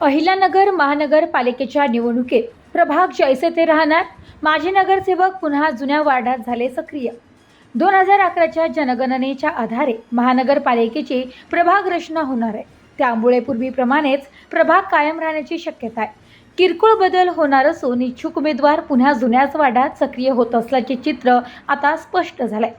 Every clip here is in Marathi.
अहिल्यानगर महानगरपालिकेच्या निवडणुकीत प्रभाग जैसे ते राहणार माजी नगरसेवक पुन्हा जुन्या वार्डात झाले सक्रिय. दोन हजार अकराच्या जनगणनेच्या आधारे महानगरपालिकेची प्रभाग रचना होणार आहे. त्यामुळे पूर्वीप्रमाणेच प्रभाग कायम राहण्याची शक्यता आहे. किरकोळ बदल होणार असून इच्छुक उमेदवार पुन्हा जुन्याच वार्डात सक्रिय होत असल्याचे चित्र आता स्पष्ट झालंय.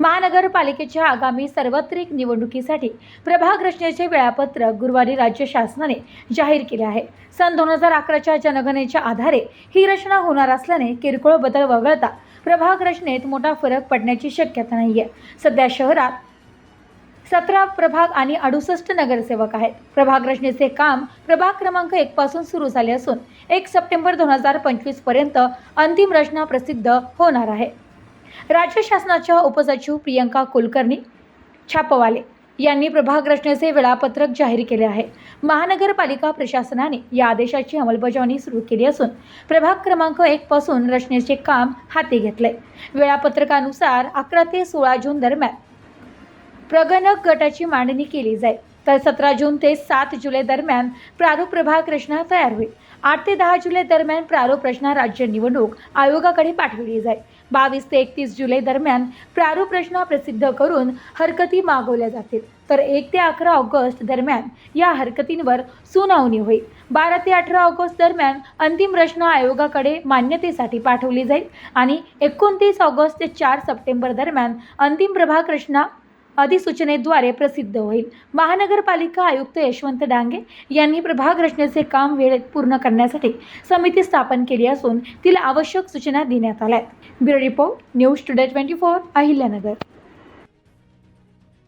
महानगरपालिकेच्या आगामी सार्वत्रिक निवडणुकीसाठी प्रभाग रचनेचे वेळापत्रक गुरुवारी राज्य शासनाने जाहीर केले आहे. सन दोन हजार अकराच्या जनगणनेच्या आधारे ही रचना होणार असल्याने किरकोळ बदल वगळता प्रभाग रचनेत मोठा फरक पडण्याची शक्यता नाही आहे सध्या शहरात सतरा प्रभाग आणि अडुसष्ट नगरसेवक आहेत. प्रभाग रचनेचे काम प्रभाग क्रमांक एक पासून सुरू झाले असून एक सप्टेंबर दोन हजार पंचवीसपर्यंत अंतिम रचना प्रसिद्ध होणार आहे. राज्य शासनाच्या उपसचिव प्रियंका कुलकर्णी छापवाले यांनी प्रभाग रचनेचे वेळापत्रक जाहीर केले आहे. महानगरपालिका प्रशासनाने या आदेशाची अंमलबजावणी सुरू केली असून प्रभाग क्रमांक एक पासून रचनेचे काम हाती घेतले. वेळापत्रकानुसार अकरा ते सोळा जून दरम्यान प्रगणक गटाची मांडणी केली जाईल. तर सतरा जून ते सात जुलै दरम्यान प्रारूप प्रभाग रचना तयार होईल. आठ ते दहा जुलै दरम्यान प्रारूप रचना राज्य निवडणूक आयोगाकडे पाठवली जाईल. बावीस ते एकतीस जुलै दरम्यान प्रारूप रचना प्रसिद्ध करून हरकती मागवल्या जातील. तर एक ते अकरा ऑगस्ट दरम्यान या हरकतींवर सुनावणी होईल. बारा ते अठरा ऑगस्ट दरम्यान अंतिम रचना आयोगाकडे मान्यतेसाठी पाठवली जाईल आणि एकोणतीस ऑगस्ट ते चार सप्टेंबर दरम्यान अंतिम प्रभाग रचना अधिसूचनेद्वारे प्रसिद्ध होईल. महानगरपालिका आयुक्त यशवंत डांगे यांनी प्रभाग रचनेचे काम वेळेत पूर्ण करण्यासाठी समिती स्थापन केली असून तिला आवश्यक सूचना देण्यात आल्या आहेत. Bureau report news today twenty four Ahilyanagar.